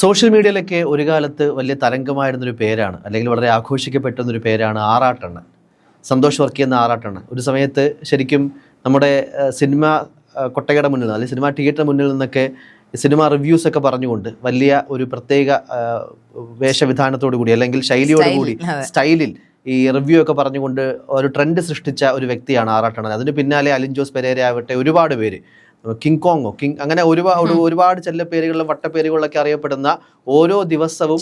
Social മീഡിയയിലൊക്കെ ഒരു കാലത്ത് വലിയ തരംഗമായിരുന്നൊരു പേരാണ് അല്ലെങ്കിൽ വളരെ ആഘോഷിക്കപ്പെട്ടൊരു പേരാണ് ആറാട്ടണ്ണൻ. സന്തോഷ് വർക്കി എന്ന ആറാട്ടണ്ണൻ. ഒരു സമയത്ത് ശരിക്കും നമ്മുടെ സിനിമ കൊട്ടകയുടെ മുന്നിൽ നിന്ന് അല്ലെങ്കിൽ സിനിമ തിയേറ്റർ മുന്നിൽ നിന്നൊക്കെ സിനിമ റിവ്യൂസ് ഒക്കെ പറഞ്ഞുകൊണ്ട് വലിയ ഒരു പ്രത്യേക വേഷവിധാനത്തോടു കൂടി അല്ലെങ്കിൽ ശൈലിയോട് കൂടി സ്റ്റൈലിൽ ഈ റിവ്യൂ ഒക്കെ പറഞ്ഞുകൊണ്ട് ഒരു ട്രെൻഡ് സൃഷ്ടിച്ച ഒരു വ്യക്തിയാണ് ആറാട്ടണ്ണ അതിന് പിന്നാലെ അലിൻ ജോസ് പെരേര ആവട്ടെ ഒരുപാട് പേര് കിങ് കോങ്ങോ കിങ് അങ്ങനെ ഒരുപാട് ഒരുപാട് ചെല്ലപ്പേരുകളിലും വട്ടപ്പേരുകളിലൊക്കെ അറിയപ്പെടുന്ന ഓരോ ദിവസവും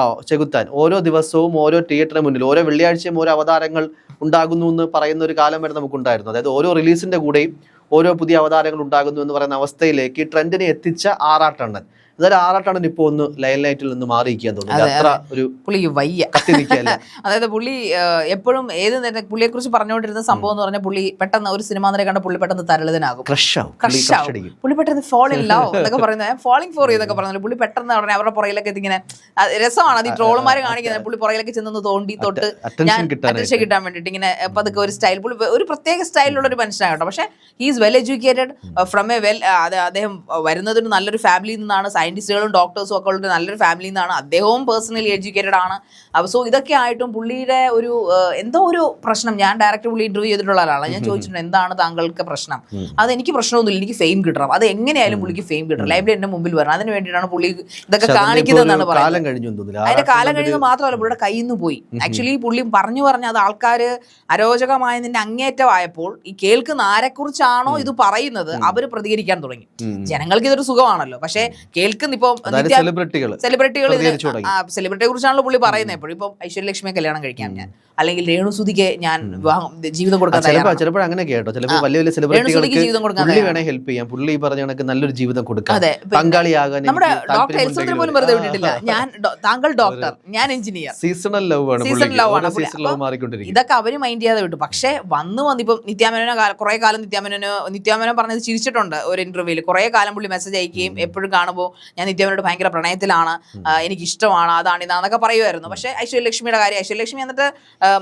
ആ ചെകുത്താൻ. ഓരോ ദിവസവും ഓരോ തിയേറ്ററിന് മുന്നിൽ ഓരോ വെള്ളിയാഴ്ചയും ഓരോ അവതാരങ്ങൾ ഉണ്ടാകുന്നു എന്ന് പറയുന്ന ഒരു കാലം വരെ നമുക്കുണ്ടായിരുന്നു. അതായത് ഓരോ റിലീസിന്റെ കൂടെയും ഓരോ പുതിയ അവതാരങ്ങൾ ഉണ്ടാകുന്നു എന്ന് പറയുന്ന അവസ്ഥയിലേക്ക് ഈ ട്രെൻഡിനെ എത്തിച്ച ആറാട്ടണ്ണൻ എന്തായാലും ആറാട്ടാണ് ഇപ്പോൾ ഒന്ന് ലൈൻ ലൈറ്റിൽ നിന്ന് മാറിയിരിക്കാൻ തോന്നുന്നു. അത്ര ഒരു പുള്ളിക്ക് വയ്യ. അതായത് പുള്ളി എപ്പോഴും ഏത് നേരം പുള്ളിയെ കുറിച്ച് പറഞ്ഞുകൊണ്ടിരുന്ന സംഭവം എന്ന് പറഞ്ഞാൽ പുള്ളി പെട്ടെന്ന് ഒരു സിനിമ നേരെ കണ്ട പുള്ളി പെട്ടെന്ന് തരളിതനാകും. പുള്ളി പെട്ടെന്ന് ഫോൾ ഇല്ല എന്നൊക്കെ പറയുന്നത്. ഫോളിംഗ് ഫോർ എന്നൊക്കെ പറഞ്ഞാൽ പുള്ളി പെട്ടെന്ന് പറഞ്ഞാൽ അവരുടെ പുറയിലൊക്കെ ഇങ്ങനെ രസമാണ്. അത് ഈ ട്രോളുമാർ കാണിക്കുന്നത് പുള്ളി പുറയിലൊക്കെ ചെന്ന് തോണ്ടി തൊട്ട് ഞാൻ കിട്ടാനായിട്ട്. കിട്ടാൻ വേണ്ടിയിട്ട് ഇങ്ങനെ പതുക്കെ ഒരു സ്റ്റൈൽ പുള്ളി ഒരു പ്രത്യേക സ്റ്റൈലിലുള്ള ഒരു മനുഷ്യനാണ് കേട്ടോ. പക്ഷേ he's well educated from a well അദ്ദേഹം വരുന്നത് നല്ലൊരു ഫാമിലിയിൽ നിന്നാണ് സയന്റിസ്റ്റുകളും ഡോക്ടേഴ്സും ഒക്കെ ഉള്ളൊരു നല്ലൊരു ഫാമിലി നിന്നാണ് അദ്ദേഹവും പേഴ്സണലി എഡ്യൂക്കേറ്റഡ് ആണ്. അപ്പോൾ സോ ഇതൊക്കെ ആയിട്ടും പുള്ളിയുടെ ഒരു എന്തോ ഒരു പ്രശ്നം. ഞാൻ ഡയറക്റ്റ് പുള്ളി ഇന്റർവ്യൂ ചെയ്തിട്ടുള്ള ഒരാളാണ് ഞാൻ ചോദിച്ചിട്ടുണ്ട് എന്താണ് താങ്കൾക്ക് പ്രശ്നം? അത് എനിക്ക് പ്രശ്നമൊന്നുമില്ല എനിക്ക് ഫെയിം കിട്ടണം. അത് എങ്ങനെയായാലും പുള്ളിക്ക് ഫെയിം കിട്ടണം. ലൈബ്രറി എന്റെ മുമ്പിൽ വരണം. അതിന് വേണ്ടിയിട്ടാണ് പുള്ളി ഇതൊക്കെ കാണിക്കുന്നതെന്നാണ് പറയുന്നത്. അതിന്റെ കാലം കഴിഞ്ഞത് മാത്രമല്ല പുള്ളിയുടെ കയ്യിൽ നിന്ന് പോയി. ആക്ച്വലി പുള്ളി പറഞ്ഞു പറഞ്ഞു അത് ആൾക്കാർ അരോചകമായതിന്റെ അങ്ങേറ്റമായപ്പോൾ ഈ കേൾക്കുന്ന ആരെക്കുറിച്ചാണോ ഇത് പറയുന്നത് അവർ പ്രതികരിക്കാൻ തുടങ്ങി. ജനങ്ങൾക്ക് ഇതൊരു സുഖമാണല്ലോ. പക്ഷേ കേൾക്കുന്ന ഇപ്പൊ അതായത് സെലിബ്രിറ്റികൾ സെലിബ്രിറ്റികൾ. സെലിബ്രിറ്റിയെ കുറിച്ചാണല്ലോ പുള്ളി പറയുന്നത്. എപ്പോഴും ഇപ്പം ഐശ്വര്യലക്ഷ്മിയെ കല്യാണം കഴിക്കാം ഞാൻ. അല്ലെങ്കിൽ രേണുസുതിക്ക് ഞാൻ ജീവിതം കൊടുക്കാൻ ചിലപ്പോൾ അങ്ങനെ കേട്ടോ. ചിലപ്പോൾ വലിയ വലിയ സെലിബ്രിറ്റികൾക്ക് ജീവിതം കൊടുക്കാൻ ഹെൽപ്പ് ചെയ്യാം. പുള്ളി പറഞ്ഞ കണക്ക് നല്ലൊരു ജീവിതം കൊടുക്കാം. പങ്കാളിയാകാൻ നമ്മുടെ ഡോക്ടർ എൽസന്ദ്രൻ പോലും വെറുതെ വിട്ടിട്ടില്ല. ഞാൻ താങ്കൾ ഡോക്ടർ ഞാൻ എഞ്ചിനീയർ. സീസണൽ ലവ് ആണ് സീസണൽ ലവ് ആണ്. സീസൺ ലവ് മാറിക്കൊണ്ടിരിക്കും. ഇതൊക്കെ അവർ മൈൻഡ് ചെയ്യാതെ വിട്ടു. പക്ഷേ വന്ന് വന്ന് ഇപ്പം നിത്യാമേനോ കുറെ കാലം നിത്യാമേനോ നിത്യാമേനോ പറഞ്ഞത് ചിരിച്ചിട്ടുണ്ട് ഒരു ഇന്റർവ്യൂവിൽ കുറെ കാലം പുള്ളി മെസ്സേജ് അയക്കുകയും എപ്പോഴും കാണുമ്പോൾ ഞാൻ നിത്യാവിനോട് ഭയങ്കര പ്രണയത്തിലാണ് എനിക്ക് ഇഷ്ടമാണ് അതാണ് ഇതാന്നൊക്കെ പറയുമായിരുന്നു. പക്ഷേ ഐശ്വര്യലക്ഷ്മിയുടെ കാര്യം ഐശ്വര്യലക്ഷ്മി എന്നിട്ട്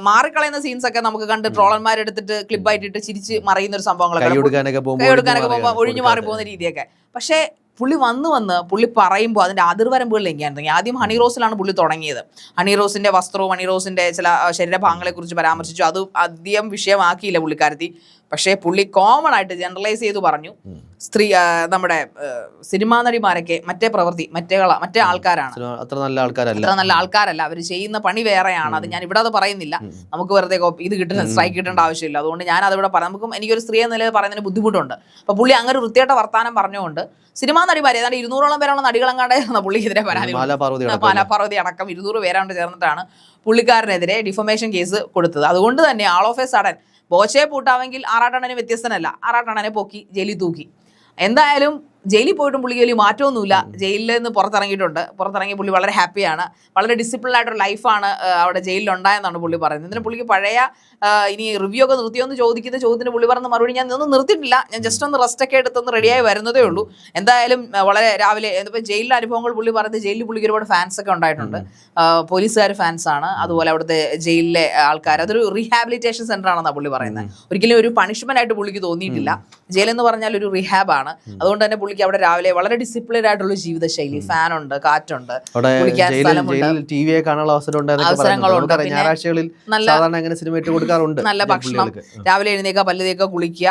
മാറിക്കളയുന്ന സീൻസ് ഒക്കെ നമുക്ക് കണ്ട് ട്രോളന്മാരെടുത്തിട്ട് ക്ലിപ്പായിട്ടിട്ട് ചിരിച്ച് മറിയുന്ന ഒരു സംഭവങ്ങളൊക്കെ കൊടുക്കാനൊക്കെ പോകുമ്പോൾ ഒഴിഞ്ഞു മാറി പോകുന്ന രീതിയൊക്കെ. പക്ഷേ പുള്ളി വന്ന് വന്ന് പുള്ളി പറയുമ്പോൾ അതിന്റെ അതിർവരമ്പുകളിൽ എങ്ങനെയാണ് തുടങ്ങി ആദ്യം ഹണി റോസിലാണ് പുള്ളി തുടങ്ങിയത്. ഹണി റോസിന്റെ വസ്ത്രവും ഹണി റോസിന്റെ ചില ശരീരഭാഗങ്ങളെക്കുറിച്ച് ശരീരഭാഗങ്ങളെ കുറിച്ച് പരാമർശിച്ചു. അത് അധികം വിഷയമാക്കിയില്ല പുള്ളിക്കാരത്തി. പക്ഷേ പുള്ളി കോമൺ ആയിട്ട് ജനറലൈസ് ചെയ്ത് പറഞ്ഞു. സ്ത്രീ നമ്മുടെ സിനിമാ നടിമാരൊക്കെ മറ്റേ പ്രവൃത്തി മറ്റേ കള- മറ്റേ ആൾക്കാരാണ്. അത്ര നല്ല ആൾക്കാരല്ല. അത്ര നല്ല ആൾക്കാരല്ല. അവർ ചെയ്യുന്ന പണി വേറെയാണ്. അത് ഞാൻ ഇവിടെ അത് പറയുന്നില്ല. നമുക്ക് വെറുതെ ഇത് കിട്ടുന്ന സ്ട്രൈക്ക് കിട്ടേണ്ട ആവശ്യമില്ല. അതുകൊണ്ട് ഞാൻ അതിവിടെ പറയാം. നമുക്കും എനിക്കൊരു സ്ത്രീ എന്ന നിലയിൽ പറയുന്നതിന് ബുദ്ധിമുട്ടുണ്ട്. അപ്പൊ പുള്ളി അങ്ങനെ വൃത്തിയായിട്ട വർത്താനം പറഞ്ഞുകൊണ്ട് സിനിമാ നടിമാർ ഏതാണ്ട് ഇരുന്നൂറോളം പേരാണ് നടികളെങ്ങാണ്ടായിരുന്നു പുള്ളിക്കെതിരെ പരാതി പാലാപാർവതി അടക്കം ഇരുന്നൂറ് പേരാണ്ട് ചേർന്നിട്ടാണ് പുള്ളിക്കാരനെതിരെ ഡിഫമേഷൻ കേസ് കൊടുത്തത്. അതുകൊണ്ട് തന്നെ ആൾ ഓഫ് എ സഡൻ ബോച്ചയെ പൂട്ടാമെങ്കിൽ ആറാട്ടണ്ണന് വ്യത്യസ്തനല്ല. ആറാട്ടണ്ണനെ പൊക്കി ജയിലിൽ തൂക്കി. എന്തായാലും ജയിലിൽ പോയിട്ടും പുള്ളിക്ക് വലിയ മാറ്റമൊന്നുമില്ല. ജയിലിൽ നിന്ന് പുറത്തിറങ്ങിയിട്ടുണ്ട്. പുറത്തിറങ്ങി പുള്ളി വളരെ ഹാപ്പിയാണ്. വളരെ ഡിസിപ്ലിൻ ആയിട്ടൊരു ലൈഫാണ് അവിടെ ജയിലിൽ ഉണ്ടായെന്നാണ് പുള്ളി പറയുന്നത്. ഇതിന് പുള്ളിക്ക് പഴയ ഇനി റിവ്യൂ ഒക്കെ നിർത്തിയോ എന്ന് ചോദിക്കുന്ന ചോദ്യത്തിന് പുള്ളി പറഞ്ഞ മറുപടി ഞാൻ ഒന്നും നിർത്തിയിട്ടില്ല. ഞാൻ ജസ്റ്റ് ഒന്ന് റെസ്റ്റ് ഒക്കെ എടുത്തൊന്ന് റെഡിയായി വരുന്നതേ ഉള്ളൂ. എന്തായാലും വളരെ രാവിലെ ഇപ്പം ജയിലിലെ അനുഭവങ്ങൾ പുള്ളി പറയുന്നത് ജയിലിൽ പുള്ളിക്ക് ഒരുപാട് ഫാൻസ് ഒക്കെ ഉണ്ടായിട്ടുണ്ട്. പോലീസുകാർ ഫാൻസ് ആണ്. അതുപോലെ അവിടുത്തെ ജയിലിലെ ആൾക്കാർ അതൊരു റീഹാബിലിറ്റേഷൻ സെന്റർ ആണെന്നാണ് പുള്ളി പറയുന്നത്. ഒരിക്കലും ഒരു പണിഷ്മെന്റ് ആയിട്ട് പുള്ളിക്ക് തോന്നിയിട്ടില്ല. ജയിലെന്ന് പറഞ്ഞാൽ ഒരു റീഹാബ് ആണ്. അതുകൊണ്ട് തന്നെ പുള്ളിക്ക് അവിടെ രാവിലെ വളരെ ഡിസിപ്ലിൻഡ് ആയിട്ടുള്ള ജീവിതശൈലി ഫാൻ ഉണ്ട് കാറ്റുണ്ട് കുളിക്കാൻ സ്ഥലമുണ്ട്. ടി വി കാണാനുള്ള അവസരങ്ങളുണ്ട്. ഞായറാഴ്ചകളിൽ നല്ല- സാധാരണ അങ്ങനെ സിനിമ കൊടുക്കാറുണ്ട് നല്ല ഭക്ഷണം. രാവിലെ എഴുന്നേക്കുക പല്ലുതേക്കുക കുളിക്കുക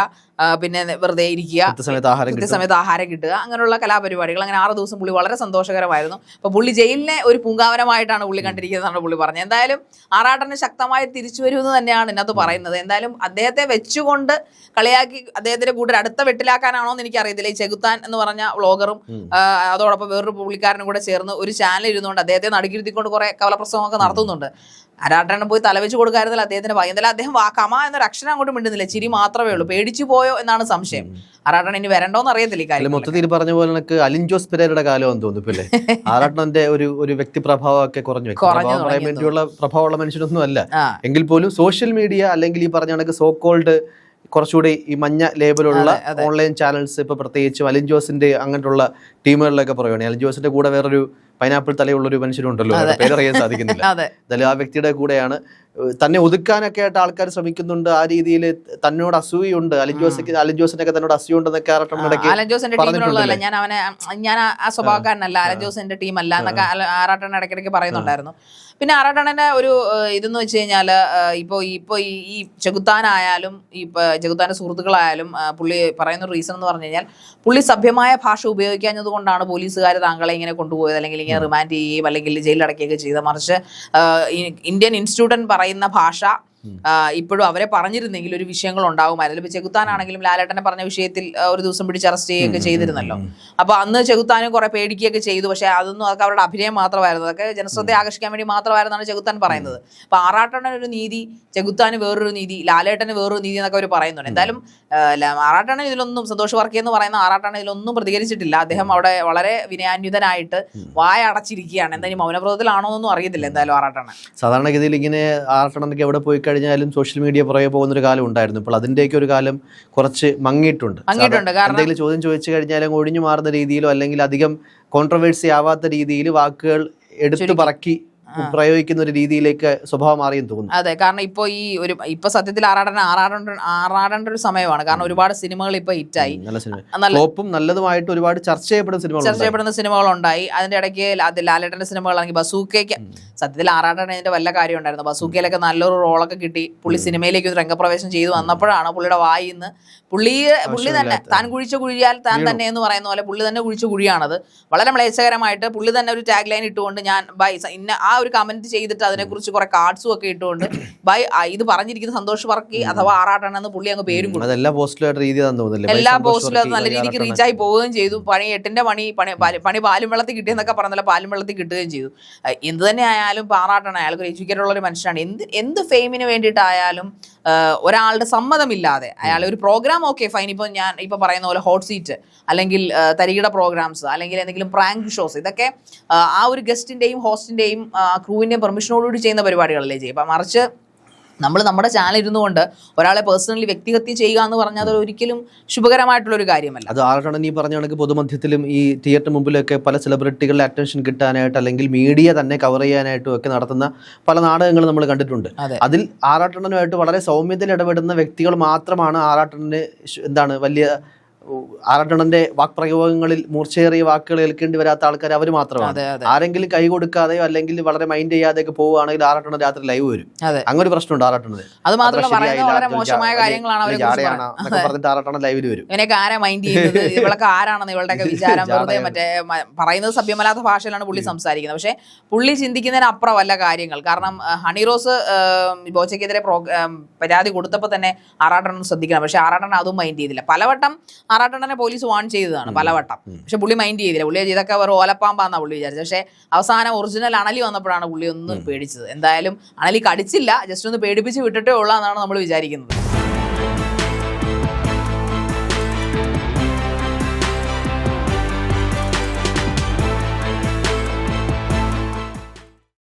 പിന്നെ വെറുതെ ഇരിക്കുക. കൃത്യസമയത്ത് ആഹാരം കിട്ടുക. അങ്ങനെയുള്ള കലാപരിപാടികൾ അങ്ങനെ ആറ് ദിവസം പുള്ളി വളരെ സന്തോഷകരമായിരുന്നു. അപ്പൊ പുള്ളി ജയിലിനെ ഒരു പൂങ്കാവനമായിട്ടാണ് പുള്ളി കണ്ടിരിക്കുന്നതെന്നാണ് പുള്ളി പറഞ്ഞത്. എന്തായാലും ആറാട്ടനെ ശക്തമായി തിരിച്ചു വരുമെന്ന് തന്നെയാണ് ഇതിനകത്ത് പറയുന്നത്. എന്തായാലും അദ്ദേഹത്തെ വെച്ചുകൊണ്ട് കളിയാക്കി അദ്ദേഹത്തിന്റെ കൂടെ അടുത്ത വെട്ടിലാക്കാനാണോ എന്ന് എനിക്ക് അറിയത്തില്ല ഈ ചെകുത്താൻ എന്ന് പറഞ്ഞ വ്ളോഗറും അതോടൊപ്പം വേറൊരു പുള്ളിക്കാരനും കൂടെ ചേർന്ന് ഒരു ചാനൽ ഇരുന്നുകൊണ്ട് അദ്ദേഹത്തെ നടുക്കിരുത്തിക്കൊണ്ട് കുറെ കവലപ്രസംഗമൊക്കെ നടത്തുന്നുണ്ട്. ആരാട്ടണ്ണൻ പോയി തലവെച്ച് കൊടുക്കായിരുന്നില്ല അദ്ദേഹത്തിന് ഭയം എന്തായാലും അദ്ദേഹം കമ എന്നൊരു അക്ഷരം അങ്ങോട്ട് മിണ്ടുന്നില്ല. ചിരി മാത്രമേ ഉള്ളൂ. പേടിച്ചു പോയോ എന്നാണ് സംശയം. ആരാട്ടണ്ണൻ ഇനി വരണ്ടോന്ന് അറിയത്തില്ല ഈ അതിൽ കാര്യം മൊത്തത്തിൽ പറഞ്ഞ പോലെ എനിക്ക് അലിൻജോസ് പെരേരയുടെ കാലം തോന്നുന്നു ഇപ്പൊ അല്ലേ ആറാട്ടന്റെ ഒരു ഒരു വ്യക്തി പ്രഭാവമൊക്കെ കുറഞ്ഞു. പറയാൻ വേണ്ടിയുള്ള പ്രഭാവമുള്ള മനുഷ്യനൊന്നും അല്ല. എങ്കിൽ പോലും സോഷ്യൽ മീഡിയ അല്ലെങ്കിൽ ഈ പറഞ്ഞ കണക്ക് സോ കോൾഡ് കുറച്ചുകൂടി ഈ മഞ്ഞ ലേബലുള്ള. ഓൺലൈൻ ചാനൽസ് ഇപ്പൊ പ്രത്യേകിച്ചും അലിൻ ജോസിന്റെ അങ്ങനെയുള്ള ടീമുകളിലൊക്കെ പറയുകയാണ് അലിൻ ജോസിന്റെ കൂടെ വേറൊരു പൈനാപ്പിൾ തലയുള്ള ഒരു മനുഷ്യരുണ്ടല്ലോ പേരറിയാൻ സാധിക്കുന്നില്ല. എന്തായാലും ആ വ്യക്തിയുടെ കൂടെയാണ് തന്നെ ഒതുക്കാനൊക്കെ ആയിട്ട് ആൾക്കാർ ശ്രമിക്കുന്നുണ്ട് ആ രീതിയിൽ തന്നോട് അസൂയുണ്ട്. അലിൻ ജോസ് അലിൻ ജോസിനൊക്കെ തന്നോട് അസൂയുണ്ടെന്നൊക്കെ അലൻ ജോസിന്റെ ടീമിലുള്ളതല്ല ഞാൻ അവനെ ഞാൻ ആ- സ്വഭാവക്കാരനല്ല അലൻ ജോസിന്റെ ടീം അല്ല എന്നൊക്കെ ആറാട്ടണ്ണൻ ഇടയ്ക്കിടയ്ക്ക് പറയുന്നുണ്ടായിരുന്നു. പിന്നെ ആറാട്ടണ്ണന്റെ ഒരു ഇതെന്ന് വെച്ച് കഴിഞ്ഞാൽ ഇപ്പോൾ ഇപ്പോൾ ഈ ചെകുത്താനായാലും ഈ ചെകുത്താന്റെ സുഹൃത്തുക്കളായാലും പുള്ളി പറയുന്ന റീസൺ എന്ന് പറഞ്ഞു കഴിഞ്ഞാൽ പുള്ളി സഭ്യമായ ഭാഷ ഉപയോഗിക്കാഞ്ഞത് കൊണ്ടാണ് പോലീസുകാർ താങ്കളെ ഇങ്ങനെ കൊണ്ടുപോയത് അല്ലെങ്കിൽ ഇങ്ങനെ റിമാൻഡ് ചെയ്യുകയും അല്ലെങ്കിൽ ജയിലിലടക്കുകയൊക്കെ ചെയ്ത മറിച്ച് ഇന്ത്യൻ ഇൻസ്റ്റിറ്റ്യൂട്ടൻ പറയുന്ന ഭാഷ ഇപ്പോഴും അവരെ പറഞ്ഞിരുന്നെങ്കിൽ ഒരു വിഷയങ്ങൾ ഉണ്ടാകുമായിരുന്നു ഇപ്പൊ ചെകുത്താനാണെങ്കിലും ലാലേട്ടനെ പറഞ്ഞ വിഷയത്തിൽ ഒരു ദിവസം പിടിച്ച് അറസ്റ്റ് ചെയ്യുകയൊക്കെ ചെയ്തിരുന്നല്ലോ. അപ്പൊ അന്ന് ചെകുത്താനും കുറെ പേടിക്കുകയൊക്കെ ചെയ്തു. പക്ഷെ അതൊന്നും അതൊക്കെ അവരുടെ അഭിനയം മാത്രമായിരുന്നു. അതൊക്കെ ജനശ്രദ്ധ ആകർഷിക്കാൻ വേണ്ടി മാത്രമായിരുന്നാണ് ചെകുത്താൻ പറയുന്നത്. അപ്പൊ ആറാട്ടണ്ണൻ ഒരു നീതി ചെകുത്താന് വേറൊരു നീതി ലാലേട്ടന് വേറൊരു നീതി എന്നൊക്കെ അവർ പറയുന്നുണ്ട്. എന്തായാലും ആറാട്ടണ്ണൻ ഇതിലൊന്നും സന്തോഷ് വർക്കി എന്ന് പറയുന്ന ആറാട്ടണ്ണൻ ഇതിലൊന്നും പ്രതികരിച്ചിട്ടില്ല. അദ്ദേഹം അവിടെ വളരെ വിനയാന്വിതനായിട്ട് വായ അടച്ചിരിക്കുകയാണ്. എന്തായാലും മൗനപ്രദത്തിലാണോ എന്നൊന്നും അറിയത്തില്ല എന്തായാലും ആറാട്ടണ്ണൻ. സാധാരണഗതിയിൽ ഇങ്ങനെ ആറട്ടണ്ണനൊക്കെ എവിടെ പോയി കഴിഞ്ഞാലും സോഷ്യൽ മീഡിയ പുറകെ പോകുന്ന ഒരു കാലം ഉണ്ടായിരുന്നു ഇപ്പോൾ അതിന്റെയൊക്കെ ഒരു കാലം കുറച്ച് മങ്ങിയിട്ടുണ്ട്. എന്തെങ്കിലും ചോദ്യം ചോദിച്ചു കഴിഞ്ഞാലും ഒഴിഞ്ഞു മാറുന്ന രീതിയിലോ അല്ലെങ്കിൽ അധികം കോൺട്രവേഴ്സി ആവാത്ത രീതിയിൽ വാക്കുകൾ എടുത്തു പറക്കി പ്രയോഗിക്കുന്ന ഒരു രീതിയിലേക്ക് സ്വഭാവം മാറിയെന്ന് തോന്നുന്നു. അതെ കാരണം ഇപ്പൊ ഈ ഒരു ഇപ്പൊ സത്യത്തിൽ ആറാടന ആറാടേണ്ട ആറാടേണ്ട ഒരു സമയമാണ്. കാരണം ഒരുപാട് സിനിമകൾ ഇപ്പൊ ഹിറ്റായി നല്ല സിനിമ. ഫ്ലോപ്പും നല്ലതുമായിട്ട് ഒരുപാട് ചർച്ച ചെയ്യപ്പെടുന്ന ചർച്ച ചെയ്യപ്പെടുന്ന സിനിമകൾ ഉണ്ടായി. അതിന്റെ ഇടയ്ക്ക് അത് ലാലേട്ടന്റെ സിനിമകളാണെങ്കിൽ ബസൂക്കയ്ക്ക് സത്യത്തിൽ ആറാട്ടൻ ഇതിന്റെ വല്ല കാര്യം ഉണ്ടായിരുന്നു. ബസൂക്കയിലൊക്കെ നല്ലൊരു റോളൊക്കെ കിട്ടി. പുള്ളി സിനിമയിലേക്ക് ഒരു രംഗപ്രവേശം ചെയ്തു വന്നപ്പോഴാണ് പുള്ളിയുടെ വായി നിന്ന് പുള്ളി പുള്ളി തന്നെ താൻ കുഴിച്ച കുഴിയാൽ താൻ തന്നെ എന്ന് പറയുന്ന പോലെ പുള്ളി തന്നെ കുഴിച്ച കുഴിയാണത്. വളരെ മ്ലേച്ഛകരമായിട്ട് പുള്ളി തന്നെ ഒരു ടാഗ് ലൈൻ ഇട്ടുകൊണ്ട് ഞാൻ ബൈ ഇന്ന ആ ഒരു കമന്റ് ചെയ്തിട്ട് അതിനെക്കുറിച്ച് കുറെ കാർഡ്സും ഒക്കെ ഇട്ടുകൊണ്ട് ബൈ ഇത് പറഞ്ഞിരിക്കുന്ന സന്തോഷ് വർക്കി അഥവാ ആറാട്ടണെന്ന് പുള്ളി അങ്ങ് പേരും കൊടുത്തു. എല്ലാ പോസ്റ്റിലും അത് നല്ല രീതിക്ക് റീച്ച് ആയി പോവുകയും ചെയ്തു. പണി എട്ടിന്റെ പണി പണി പണി പാലും വെള്ളത്തിൽ കിട്ടിയെന്നൊക്കെ പറഞ്ഞല്ലോ പാലും വെള്ളത്തിൽ കിട്ടുകയും ചെയ്തു. എന്ത് തന്നെ ആയാലും പാറാട്ടണം അയാൾക്ക് ഒരു എഡ്യൂക്കേറ്റഡ് ഉള്ള ഒരു മനുഷ്യനാണ്. എന്ത് എന്ത് ഫെയിമിന് വേണ്ടിയിട്ടായാലും ഒരാളുടെ സമ്മതമില്ലാതെ അയാൾ ഒരു പ്രോഗ്രാം ഓക്കെ ഫൈൻ ഇപ്പോൾ ഞാൻ ഇപ്പോൾ പറയുന്ന പോലെ ഹോട്ട് സീറ്റ് അല്ലെങ്കിൽ തരികിട പ്രോഗ്രാംസ് അല്ലെങ്കിൽ എന്തെങ്കിലും പ്രാങ്ക് ഷോസ് ഇതൊക്കെ ആ ഒരു ഗസ്റ്റിന്റെയും ഹോസ്റ്റിന്റെയും ക്രൂവിന്റെയും പെർമിഷനോടുകൂടി ചെയ്യുന്ന പരിപാടികളല്ലേ ചെയ്യും. അപ്പം മറിച്ച് നമ്മൾ നമ്മുടെ ചാനൽ ഇരുന്നു കൊണ്ട് ഒരാളെ പേഴ്സണലി വ്യക്തിഹത്യ ചെയ്യുക എന്ന് പറഞ്ഞാൽ അത് ഒരിക്കലും ശുഭകരമായിട്ടുള്ള ഒരു കാര്യമല്ല. അത് ആറട്ടണ്ണൻ നീ പറഞ്ഞ കണക്ക് പൊതുമധ്യത്തിലും ഈ തിയേറ്റർ മുമ്പിലൊക്കെ പല സെലിബ്രിറ്റികളുടെ അറ്റൻഷൻ കിട്ടാനായിട്ട് അല്ലെങ്കിൽ മീഡിയ തന്നെ കവർ ചെയ്യാനായിട്ടും ഒക്കെ നടത്തുന്ന പല നാടകങ്ങൾ നമ്മൾ കണ്ടിട്ടുണ്ട്. അതെ. അതിൽ ആറാട്ടണ്ണനുമായിട്ട് വളരെ സൗമ്യത്തിൽ ഇടപെടുന്ന വ്യക്തികൾ മാത്രമാണ് ആറാട്ടണ്ണന് എന്താണ് വലിയ ഉ, വാക്പ്രയോഗങ്ങളിൽ മൂർച്ചയേറിയ വാക്കുകൾ കേൾക്കേണ്ടി വരാത്ത ആൾക്കാർ അവർ മാത്രമാണ്. ആരെങ്കിലും കൈ കൊടുക്കാതെയോ അല്ലെങ്കിൽ വളരെ മൈൻഡ് ചെയ്യാതെയൊക്കെ പോവുകയാണെങ്കിൽ ആറാട്ടണ്ണൻ രാത്രി ലൈവ് വരും. അങ്ങനെ ഒരു പ്രശ്നമുണ്ട് ആറാട്ടണ്ണന് അത് മാത്രമല്ല മോശമായ കാര്യങ്ങളാണ് പറഞ്ഞിട്ട് ലൈവിൽ വരും. ഇവനൊക്കെ ആരാ മൈൻഡ് ചെയ്യുന്നത്? ഇവളൊക്കെ ആരാണെന്ന് ഇവളുടെയൊക്കെ വിചാരം വെറുതെ മറ്റേ പറയുന്നത് സഭ്യമല്ലാത്ത ഭാഷയിലാണ് പുള്ളി സംസാരിക്കുന്നത്. പക്ഷെ പുള്ളി ചിന്തിക്കുന്നതിന് അപ്പുറമല്ല കാര്യങ്ങൾ. കാരണം ഹണിറോസ് ഹണി റോസ് ബോച്ചയ്ക്കെതിരെ പരാതി കൊടുത്തപ്പോൾ തന്നെ ആറാട്ടണം ശ്രദ്ധിക്കണം. പക്ഷെ ആറാട്ടണം അതും മൈൻഡ് ചെയ്തില്ല പലവട്ടം ആറാട്ടണ്ണനെ പോലീസ് വാൺ ചെയ്തതാണ് പലവട്ടം. പക്ഷെ പുള്ളി മൈൻഡ് ചെയ്തില്ല. പുള്ളി ഇതൊക്കെ വെറും ഓലപ്പാമ്പാന്നാ പുള്ളി വിചാരിച്ചത്. പക്ഷെ അവസാനം ഒറിജിനൽ അണലി വന്നപ്പോഴാണ് പുള്ളി ഒന്ന് പേടിച്ചത്. എന്തായാലും അണലി കടിച്ചില്ല. ജസ്റ്റ് ഒന്ന് പേടിപ്പിച്ച് വിട്ടിട്ടേ ഉള്ളൂ എന്നാണ് നമ്മൾ വിചാരിക്കുന്നത്.